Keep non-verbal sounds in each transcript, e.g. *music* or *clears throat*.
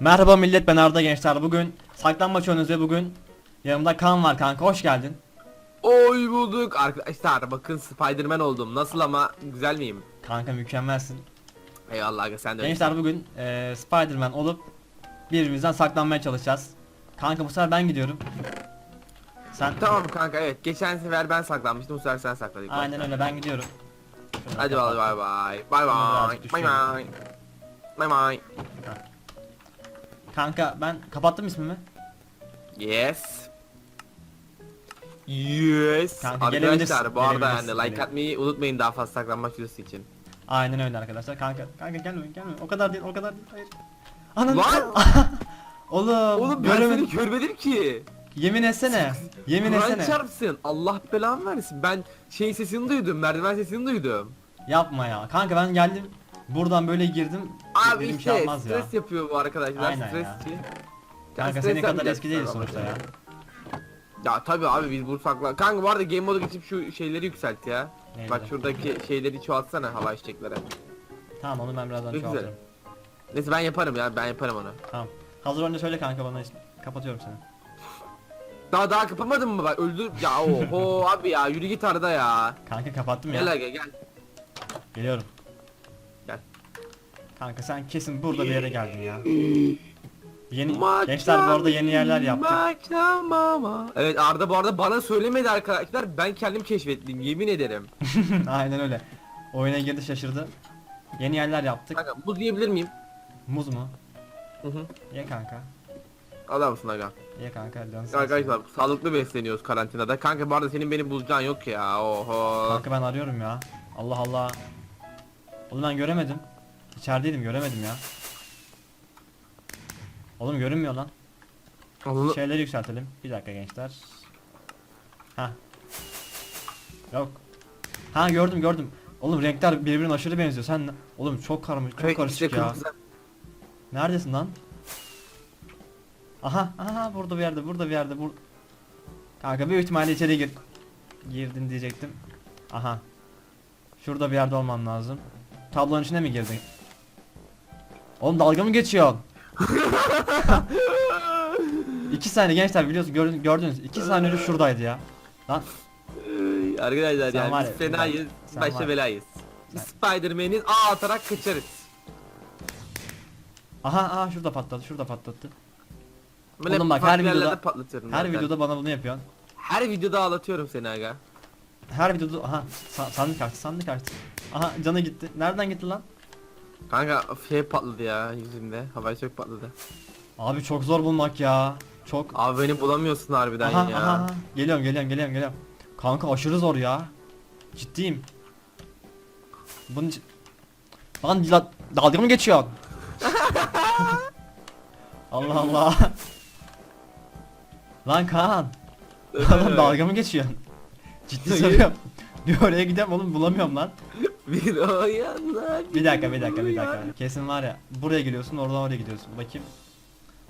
Merhaba millet ben Arda Gençler bugün saklanmaç ve bugün yanımda Kaan var kanka hoş geldin. Oy bulduk arkadaşlar bakın Spiderman oldum nasıl ama güzel miyim? Kanka mükemmelsin. Eyvallah aga sen de öyle. Gençler bugün eee Spiderman olup birbirimizden saklanmaya çalışacağız. Kanka bu sefer ben gidiyorum. Sen Tamam kanka evet geçen sefer ben saklanmıştım bu sefer sen sakladın. aynen öyle ben gidiyorum. Şöyle Hadi bay bay bay bay bay birazcık bay bay bay bay Kanka ben kapattım ismimi. Yes Yes Kanka, Arkadaşlar bu arada gelebilirsin, yani like gelebilirsin. atmayı unutmayın daha fazla saklanmaç videosu için. Aynen öyle arkadaşlar kanka. Kanka gelme gelme o kadar değil o kadar değil hayır. Ananı Lan! *laughs* Oğlum, Oğlum ben göremedim. seni görmedim ki. Yemin etsene. Yemin Kur'an etsene. çarpsın. Allah belanı versin. Ben şey sesini duydum. Merdiven sesini duydum. Yapma ya. Kanka ben geldim. Buradan böyle girdim. Abi Dedim işte şey yapmaz stres ya. yapıyor bu arkadaşlar. Aynen stres ya. için. Kanka stres senin kadar eski sana sonuçta ya. Ya tabi abi biz sakla. Kanka bu arada game moda geçip şu şeyleri yükselt ya. Neydi? Bak şuradaki şeyleri çoğaltsana hava içeceklere. Tamam onu ben birazdan Ne güzel. çoğaltırım. Neyse ben yaparım ya ben yaparım onu. Tamam. Hazır önce söyle kanka bana ismi. Kapatıyorum seni. Daha daha kapamadın mı bak öldür. Ya oho *laughs* abi ya yürü git arada ya. Kanka kapattım ya. Gel aga gel. Geliyorum. Kanka sen kesin burada bir yere geldin ya. Yeni gençler bu arada yeni yerler yaptık. Evet Arda bu arada bana söylemedi arkadaşlar. Ben kendim keşfettim yemin ederim. *laughs* Aynen öyle. Oyuna girdi şaşırdı. Yeni yerler yaptık. Kanka buz yiyebilir miyim? Muz mu? Hı hı. Ye kanka. Alır mısın aga? Ye kanka. Arkadaşlar sağlıklı besleniyoruz karantinada. Kanka bu arada senin beni bulacağın yok ya. Oho. Kanka ben arıyorum ya. Allah Allah. Oğlum ben göremedim. İçerideydim göremedim ya. Oğlum görünmüyor lan. Onu- Şeyleri yükseltelim. Bir dakika gençler. Ha. Yok. Ha gördüm gördüm. Oğlum renkler birbirine aşırı benziyor. Sen oğlum çok karmış çok karışık ya. Neredesin lan? Aha aha burada bir yerde burada bir yerde bur Kanka büyük ihtimalle içeri gir Girdin diyecektim Aha Şurada bir yerde olman lazım Tablonun içine mi girdin? Oğlum dalga mı geçiyorsun? İki saniye gençler biliyorsun gördünüz, gördünüz iki saniye önce şuradaydı ya Lan Arkadaşlar Sen yani var biz ya, fenayız. sen Başta belayız. Biz Spiderman'iz ağ atarak kaçarız. aha aha şurada patladı şurada patlattı Böyle Oğlum bak, farklı her videoda- yerlerde patlatıyorum Her zaten. videoda bana bunu yapıyorsun her videoda ağlatıyorum seni aga. Her videoda aha sa- sandık açtı sandık açtı Aha canı gitti nereden gitti lan? Kanka şey patladı ya yüzümde. Havai çok patladı. Abi çok zor bulmak ya. Çok. Abi beni bulamıyorsun harbiden Aha, ya. aha, aha. Geliyorum geliyorum geliyorum geliyorum. Kanka aşırı zor ya. Ciddiyim. Bunun için... Lan la, dalga mı geçiyorsun? *laughs* Allah Allah. Lan Kaan. Oğlum dalga mı geçiyorsun? Ciddi soruyorum. *laughs* Bir oraya gidiyorum oğlum bulamıyorum lan. Bir o yana Bir dakika bir dakika bir dakika. Kesin var ya. Buraya geliyorsun oradan oraya gidiyorsun. Bakayım.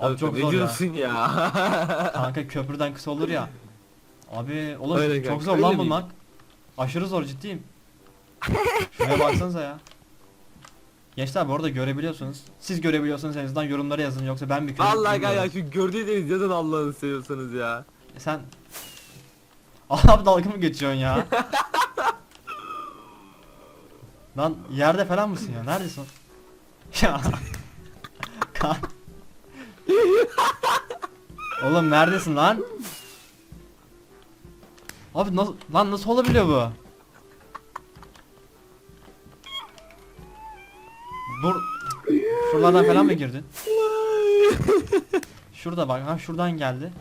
Abi Abi çok ne zor ya. diyorsun ya? *laughs* Kanka köprüden kısa olur ya. Abi oğlum Öyle çok kanka, zor öyle lan değil. bulmak. Aşırı zor ciddiyim. Şuraya baksanıza ya. Gençler bu arada görebiliyorsunuz. Siz görebiliyorsanız en azından yorumlara yazın yoksa ben bir. Vallahi ya şu gördüğünüz yazın Allah'ını seviyorsanız ya. E Sen *laughs* Abi dalga mı geçiyorsun ya? *laughs* Lan yerde falan mısın ya? Neredesin? Ya. Kan. Oğlum neredesin lan? Abi nasıl lan nasıl olabiliyor bu? Bur Şuralardan falan mı girdin? Şurada bak ha şuradan geldi.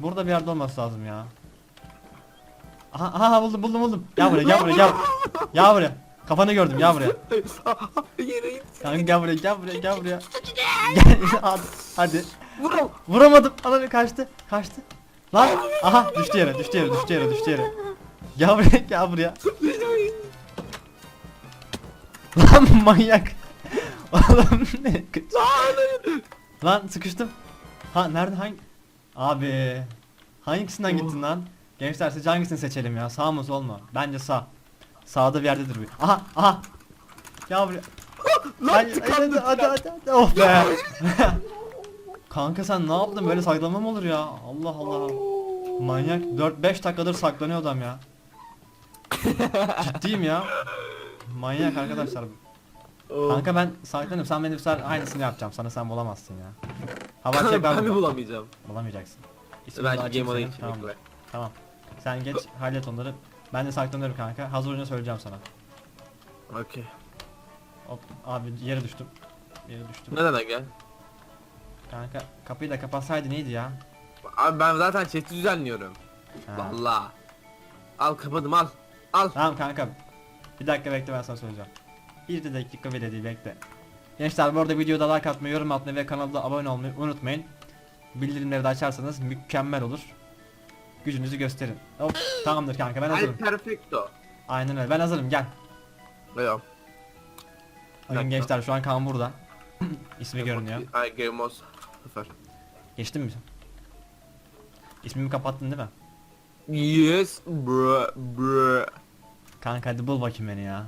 Burada bir yerde olması lazım ya. Aha, aha buldum buldum buldum. Gel buraya gel buraya gel. Gel buraya. Kafanı gördüm gel buraya. *laughs* Yere. Kanka gel buraya gel buraya gel buraya. *laughs* Gel hadi. hadi. Vural. Vuramadım. Adam kaçtı. Kaçtı. Lan aha düştü yere düştü yere düştü yere düştü yere. Gel buraya gel buraya. Lan manyak. *laughs* Oğlum ne? Lan sıkıştım. Ha nerede hangi? Abi. Hangisinden gittin lan? Gençler sizce hangisini seçelim ya? Sağ mı sol mu? Bence sağ. Sağda bir yerdedir bir. Aha aha. Gel buraya. Lan tıkandım. hadi, hadi, hadi. Oh be. *laughs* Kanka sen ne yaptın böyle saklanma mı olur ya? Allah Allah. Manyak 4-5 dakikadır saklanıyor adam ya. Ciddiyim ya. Manyak arkadaşlar. Kanka ben saklanıyorum. Sen benim sefer aynısını yapacağım. Sana sen bulamazsın ya. Hava *laughs* çek ben mi bulamayacağım? Bulamayacaksın. İsmini Ben de şu açayım game alayım Tamam. Tamam. Sen geç hallet onları. Ben de saklanıyorum kanka. Hazır olunca söyleyeceğim sana. Okey. Hop abi yere düştüm. Yere düştüm. Neden aga? Kanka kapıyı da kapatsaydı neydi ya? Abi ben zaten chat'i düzenliyorum. Ha. Valla. Al kapadım al. Al. Tamam kanka. Bir dakika bekle ben sana söyleyeceğim. Bir de dakika bile değil bekle. Gençler bu arada videoda like atmayı, yorum atmayı ve kanalda abone olmayı unutmayın. Bildirimleri de açarsanız mükemmel olur. Gücünüzü gösterin. Hop tamamdır kanka ben Al hazırım. perfecto. Aynen öyle ben hazırım gel. Yok. Dakika. gençler şu an Kaan burada. *clears throat* İsmi görünüyor. Ay game mode. Sıfır. Geçtin mi? İsmimi kapattın değil mi? Yes bro bro. Kanka hadi bul bakayım beni ya.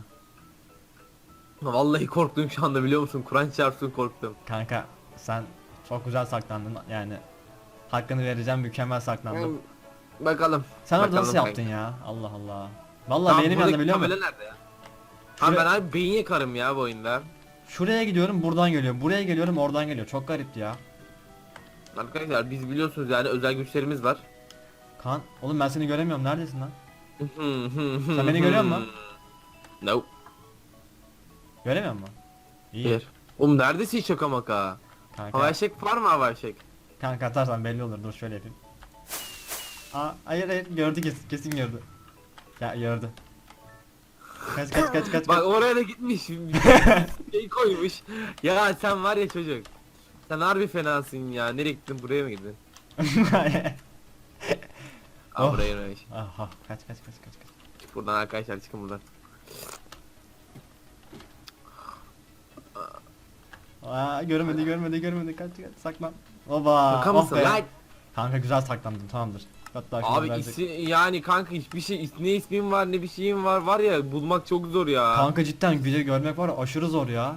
Vallahi korktum şu anda biliyor musun? Kur'an çarpsın korktum. Kanka sen çok güzel saklandın yani. Hakkını vereceğim mükemmel saklandın. Bakalım. Sen orada Bakalım nasıl kanka. yaptın ya? Allah Allah. Vallahi Tamam, benim buradaki yanında biliyor musun? tabela nerede ya? Şuraya- ben abi beyin yakarım ya bu oyunda. Şuraya gidiyorum buradan geliyor. Buraya geliyorum oradan geliyor. Çok garipti ya. Arkadaşlar biz biliyorsunuz yani özel güçlerimiz var. Kan oğlum ben seni göremiyorum. Neredesin lan? *laughs* Sen beni görüyor musun? No. Göremiyor musun? İyi. Hayır. Oğlum neredesin şaka maka? Kanka, Hava eşek var mı hava eşek? kanka atarsan belli olur. Dur şöyle yapayım. Aa hayır hayır gördü kesin, kesin gördü. Ya gördü. Kaç kaç kaç kaç Bak kaç. oraya da gitmiş. *laughs* şey koymuş. Ya sen var ya çocuk. Sen harbi fenasın ya. Nereye gittin? Buraya mı gittin? *laughs* Aa Oh. buraya yönelmiş. Aha kaç kaç kaç kaç kaç. Çık buradan arkadaşlar çıkın buradan. Aa görmedi görmedi görmedi kaç kaç saklan. Oba. Şaka oh mısın be. lan? Kanka güzel saklandın tamamdır. Hatta Abi verecek. isi, yani kanka hiçbir şey is- ne ismin var ne bir şeyin var var ya bulmak çok zor ya. Kanka cidden güzel görmek var ya, aşırı zor ya.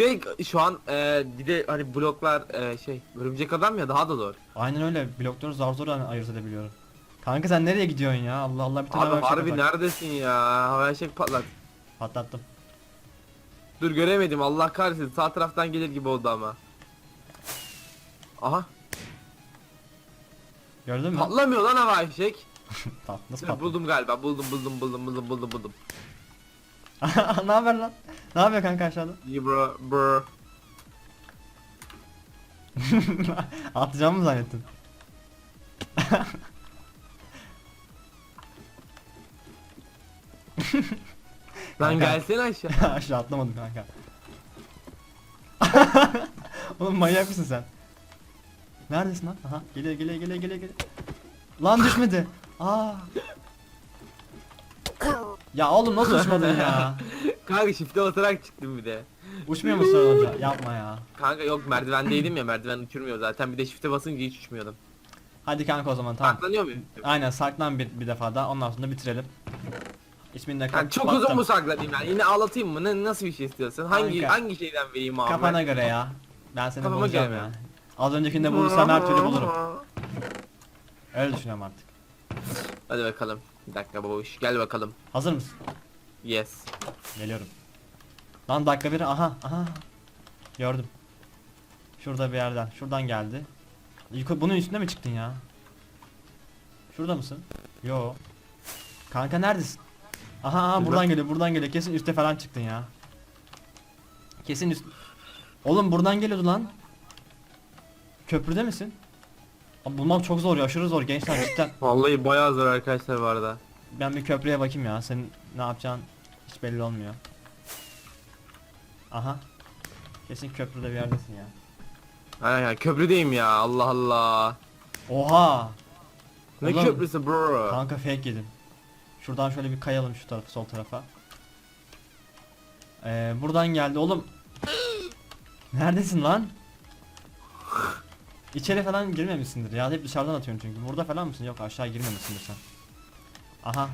Ve şu an e, bir de hani bloklar e, şey örümcek adam ya daha da zor. Aynen öyle blokları zar zor yani ayırt edebiliyorum. Kanka sen nereye gidiyorsun ya? Allah Allah bir tane Abi havai fişek harbi atak. neredesin ya? Havaya şey patlat. Patlattım. Dur göremedim Allah kahretsin sağ taraftan gelir gibi oldu ama. Aha Gördün mü? patlamıyor lan hava fişek. Nasıl *laughs* patladı? buldum galiba buldum buldum buldum buldum buldum buldum. *laughs* ne haber lan? Ne yapıyor kanka aşağıda? İyi bro bro. *laughs* Atacağım mı zannettin? Lan Kanka. gelsene aşağı. Aşağı atlamadım kanka. Oğlum manyak mısın sen? Neredesin lan? Aha geliyor geliyor geliyor geliyor geliyor. Lan düşmedi. *laughs* Aa. Ya oğlum nasıl uçmadın ya? *laughs* Kanka shift'e basarak çıktım bir de. Uçmuyor musun önce? Yapma ya. Kanka yok merdivendeydim ya merdiven uçurmuyor zaten bir de shift'e basınca hiç uçmuyordum. Hadi kanka o zaman tamam. Saklanıyor muyum? Aynen saklan bir, bir defa daha ondan sonra bitirelim. İsmini de Yani kap- çok kapattım. uzun mu saklanayım yani yine ağlatayım mı ne nasıl bir şey istiyorsun hangi Kanka. hangi şeyden vereyim abi Kafana göre ya. Ben seni Kafama bulacağım göre ya. mi? Az öncekinde bulursam her türlü bulurum. Öyle düşünüyorum artık. Hadi bakalım bir dakika babuş gel bakalım Hazır mısın? yes Geliyorum. Lan dakika bir aha aha. Gördüm. Şurada bir yerden. Şuradan geldi. Yuka- Bunun üstünde mi çıktın ya? Şurada mısın? Yo. Kanka neredesin? Aha, aha buradan geliyor buradan geliyor. Kesin üste falan çıktın ya. Kesin üst. Oğlum buradan geliyordu lan. Köprüde misin? Abi bulmak çok zor ya aşırı zor gençler cidden. *laughs* Vallahi bayağı zor arkadaşlar bu arada Ben bir köprüye bakayım ya. Senin ne yapacağın hiç belli olmuyor. Aha. Kesin köprüde bir yerdesin ya. Aynen ya köprüdeyim ya Allah Allah Oha! Ne Oğlum, köprüsü bro Kanka fake yedim. Şuradan şöyle bir kayalım şu tarafı sol tarafa. Ee, buradan geldi oğlum. *gasps* Neredesin lan? İçeri falan girmemişsindir ya hep dışarıdan atıyorsun çünkü. Burada falan mısın? Yok aşağı girmemişsindir sen. Aha.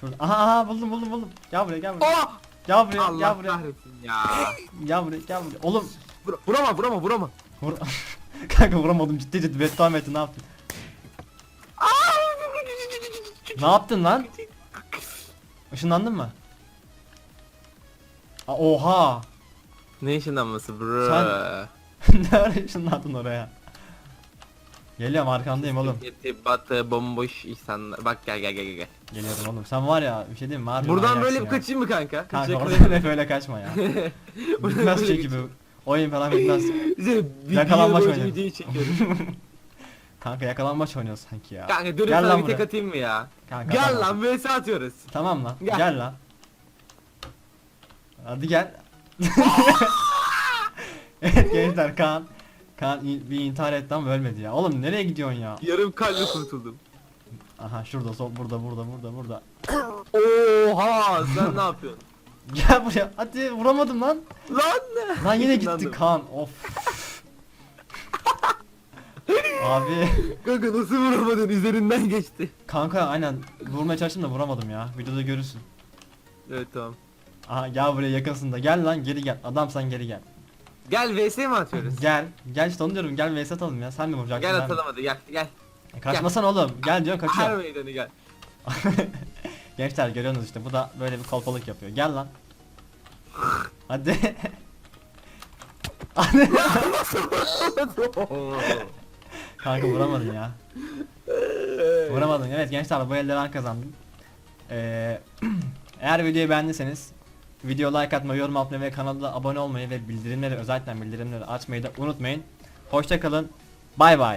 Şurada. Aha aha buldum buldum buldum. Gel buraya gel buraya. Aa! Gel buraya, Allah gel buraya. kahretsin ya. *gasps* Gel buraya, gel buraya. Oğlum, Vur- vurama vurama vurama. vur. *laughs* Kanka vuramadım ciddi ciddi beddua ne yaptın? Ne yaptın lan? Işınlandın mı? Aa, oha! Ne ışınlanması bro? Sen- *laughs* ne ara ışınlandın oraya? Geliyorum arkandayım oğlum. Yeti batı bomboş insanlar. Bak gel gel gel gel. Geliyorum oğlum. Sen var ya bir şey diyeyim mi? Harbi Buradan manyaksın böyle bir ya. kaçayım mı kanka? Kanka Teşekkür oradan hep öyle kaçma ya. *laughs* Buradan bitmez böyle şey gibi. geçeyim. Oyun falan bitmez. Bize *laughs* bir Yakalanmaç yıl boyunca oynuyor. videoyu çekiyorum. Kanka yakalanmaç oynuyoruz sanki ya. Kanka Gel sana bir tek buraya. atayım mı ya? Kanka, Gel tamam. lan vs atıyoruz. Tamam lan. Gel, Gel. lan. Hadi gel. Evet gençler Kaan. Kaan bir intihar etti ama ölmedi ya. Oğlum nereye gidiyorsun ya? Yarım kalple kurtuldum. Aha şurada sol burada burada burada burada. Oha sen ne yapıyorsun? *laughs* Gel buraya. Hadi vuramadım lan. Lan ne? Lan yine gitti Işınlandım. Kaan. Of. Abi Kanka nasıl vuramadın üzerinden geçti. kanka aynen vurmaya çalıştım da vuramadım ya. Videoda görürsün. Evet tamam. Aha gel buraya yakınsın da. Gel lan geri gel. Adam sen geri gel. Gel vs mi atıyoruz? Gel. Gel işte onu diyorum. Gel vs atalım ya. Sen mi vuracaksın? Gel ben mi? atalım hadi gel gel. E, Kaçmasana oğlum. Gel diyorsun Her kaçıyor. meydanı gel. *laughs* Gençler görüyorsunuz işte bu da böyle bir kolpalık yapıyor. Gel lan. Hadi. Hadi. *laughs* Kanka vuramadın ya. Vuramadın. Evet gençler bu elde ben kazandım. Ee, *clears throat* eğer videoyu beğendiyseniz video like atmayı, yorum atmayı ve kanala abone olmayı ve bildirimleri özellikle bildirimleri açmayı da unutmayın. Hoşça kalın. Bay bay.